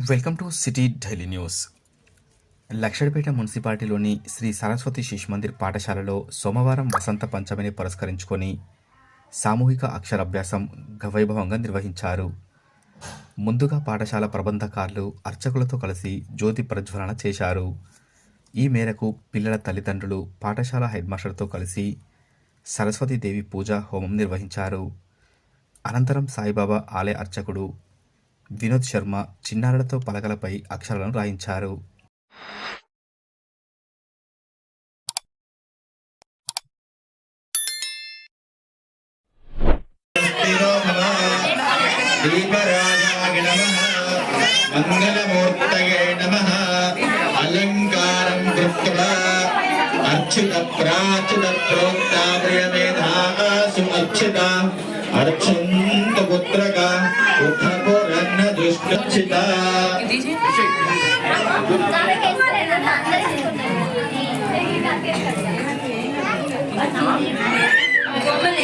Welcome to city daily news. Luxettipet మున్సిపాలిటీలోని Shri Saraswati Shishu Mandir పాఠశాలలో సోమవారం వసంత పంచమిని పురస్కరించుకొని సామూహిక అక్షరాభ్యాసం వైభవంగా నిర్వహించారు. ముందుగా పాఠశాల ప్రబంధకారులు అర్చకులతో కలిసి జ్యోతి ప్రజ్వలన చేశారు. ఈ మేరకు పిల్లల తల్లిదండ్రులు పాఠశాల హెడ్ మాస్టర్తో కలిసి సరస్వతీదేవి పూజ హోమం నిర్వహించారు. అనంతరం సాయిబాబా ఆలయ అర్చకుడు వినోద్ శర్మ చిన్నారులతో పలకలపై అక్షరాలను రాయించారు. శ్రీరో నమః. మంగళమూర్తయే నమః. అలంకారం కృత్వా అర్చిత ప్రాచిత ప్రోక్తాప్రియమేధాసు అర్చిత. గచ్చిత బొమ్మలే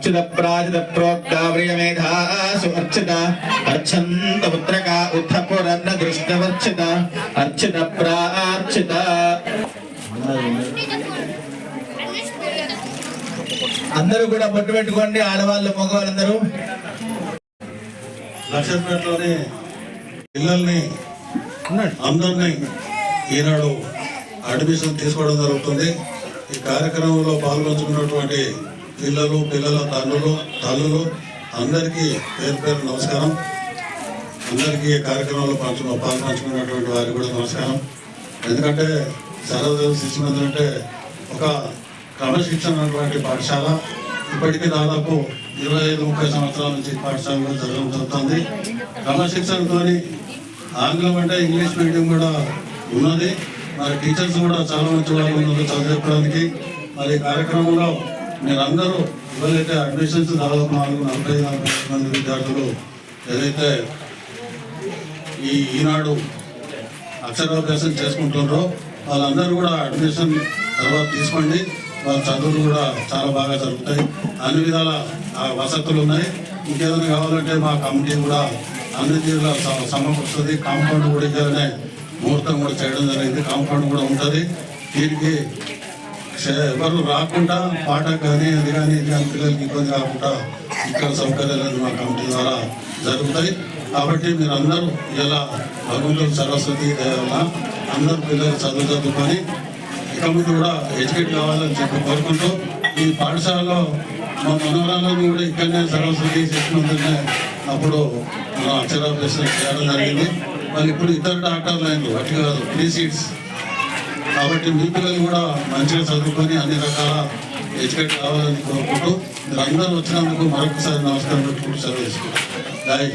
అర్చిత ప్రాజిత ప్రోక్తావ్రియమేధాసు అర్చిత అర్చంత పుత్రక ఉద్ధపురన్న దృష్టవర్చిత. అర్చిత ప్రార్చిత. అందరూ కూడా బొట్టు పెట్టుకోండి ఆడవాళ్ళు మగవాళ్ళందరూ. లక్షపేటలోని పిల్లల్ని అందరినీ ఈనాడు అడ్మిషన్ తీసుకోవడం జరుగుతుంది. ఈ కార్యక్రమంలో పాల్గొంచుకున్నటువంటి పిల్లలు పిల్లల తండ్రులు తల్లులు అందరికీ పేరు పేరు నమస్కారం. అందరికీ కార్యక్రమంలో పంచు పాల్పంచుకున్నటువంటి వారికి కూడా నమస్కారం. ఎందుకంటే సర్వదేవ శిశు మందిరం అంటే ఒక క్రమశిక్షణ ఉన్నటువంటి పాఠశాల. ఇప్పటికీ దాదాపు ఇరవై ఐదు ముప్పై సంవత్సరాల నుంచి పాఠశాల పాఠశాలలో జరగడం జరుగుతుంది. క్రమశిక్షణతో ఆంగ్లం అంటే ఇంగ్లీష్ మీడియం కూడా ఉన్నది. మరి టీచర్స్ కూడా చాలా మంచి వాళ్ళు ఉన్నారు చదివేపడానికి మరి కార్యక్రమంలో మీరందరూ ఎవరైతే అడ్మిషన్స్ దాదాపు నాలుగు నలభై నలభై మంది విద్యార్థులు ఏదైతే ఈ ఈనాడు అక్షరాభ్యాసం చేసుకుంటున్నారో వాళ్ళందరూ కూడా అడ్మిషన్ తర్వాత తీసుకోండి. వాళ్ళ చదువులు కూడా చాలా బాగా జరుగుతాయి. అన్ని విధాల వసతులు ఉన్నాయి. ఇంకేదైనా కావాలంటే మా కమిటీ కూడా అన్ని తీరులో స- సమకూరుస్తుంది కాంపౌండ్ కూడా ఇవ్వాలనే ముహూర్తం కూడా చేయడం జరిగింది. కాంపౌండ్ కూడా ఉంటుంది. దీనికి ఎవరు రాకుండా పాట కానీ అది కానీ ఇది కానీ పిల్లలకి ఇబ్బంది కాకుండా ఇక్కడ సౌకర్యాలు మా కమిటీ ద్వారా జరుగుతాయి. కాబట్టి మీరు అందరూ ఇలా భగవంతుడు సరస్వతి దేవల అందరూ పిల్లలు చదువు చదువుకొని ఇక ముందు కూడా ఎడ్యుకేట్ కావాలని చెప్పి కోరుకుంటూ ఈ పాఠశాలలో మా మనవరాలను కూడా ఇక్కడనే సరస్వతి శిక్షణ అప్పుడు మనం అక్షరాభ్యాసం చేయడం జరిగింది. మళ్ళీ ఇప్పుడు ఇతర ఆటలు అయింది ఒకటి కాదు త్రీ సీట్స్. కాబట్టి మీ పిల్లలు కూడా మంచిగా చదువుకొని అన్ని రకాల ఎడ్యుకేట్ కావాలని కోరుకుంటూ మీరు అందరూ వచ్చినందుకు మరొకసారి నమస్కారం పెట్టుకుంటూ సెలవు తీసుకుంటాం జై